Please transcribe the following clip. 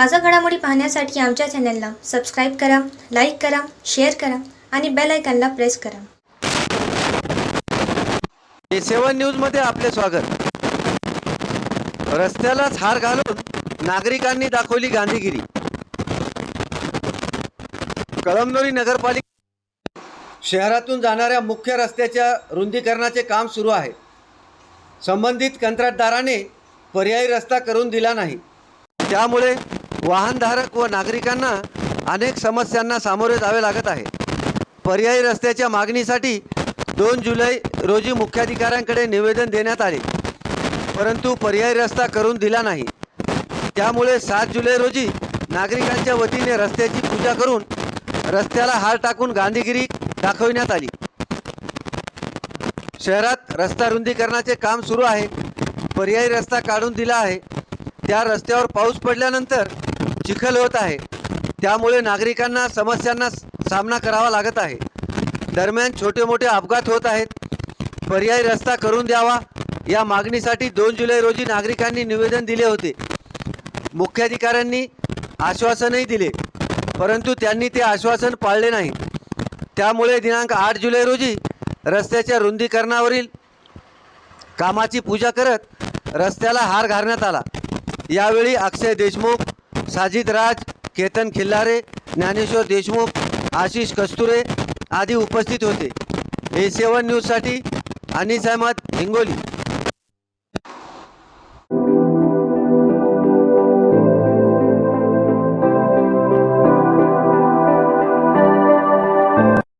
ताजा घडामोडी पाहण्यासाठी आमच्या चॅनलला सबस्क्राईब करा लाईक करा शेअर करा आणि बेल आयकॉनला प्रेस करा. ए सेवन न्यूजमध्ये आपले स्वागत. रस्त्यालाच हार घालून नागरिकांनी दाखवली गांधीगिरी. कळमनुरी नगरपालिका शहरातून जाणाऱ्या मुख्य रस्त्याच्या रुंदीकरणाचे काम सुरू आहे. संबंधित कंत्राटदाराने पर्यायी रस्ता करून दिला नाही. त्यामुळे वाहनधारक व नागरिकांना अनेक समस्यांना सामोरे जावे लागत आहे. पर्यायी रस्त्याच्या मागणीसाठी दोन जुलै रोजी मुख्याधिकाऱ्यांकडे निवेदन देण्यात आले. परंतु पर्यायी रस्ता करून दिला नाही. त्यामुळे सात जुलै रोजी नागरिकांच्या वतीने रस्त्याची पूजा करून रस्त्याला हार टाकून गांधीगिरी दाखविण्यात आली. शहरात रस्ता रुंदीकरणाचे काम सुरू आहे. पर्यायी रस्ता काढून दिला आहे. त्या रस्त्यावर पाऊस पडल्यानंतर चिखल होत आहे. त्यामुळे नागरिकांना समस्यांना सामना करावा लागत आहे. दरम्यान छोटे मोठे अपघात होत आहेत. पर्यायी रस्ता करून द्यावा. या मागणीसाठी दोन जुलै रोजी नागरिकांनी निवेदन दिले होते. मुख्याधिकाऱ्यांनी आश्वासनही दिले. परंतु त्यांनी ते आश्वासन पाळले नाही. त्यामुळे दिनांक आठ जुलै रोजी रस्त्याच्या रुंदीकरणावरील कामाची पूजा करत रस्त्याला हार घालण्यात आला. यावेळी अक्षय देशमुख साजिद राज केतन खिल्लारे ज्ञानेश्वर देशमुख आशिष कस्तुरे आदी उपस्थित होते. ए सेवन न्यूजसाठी अनिस अहमद हिंगोली.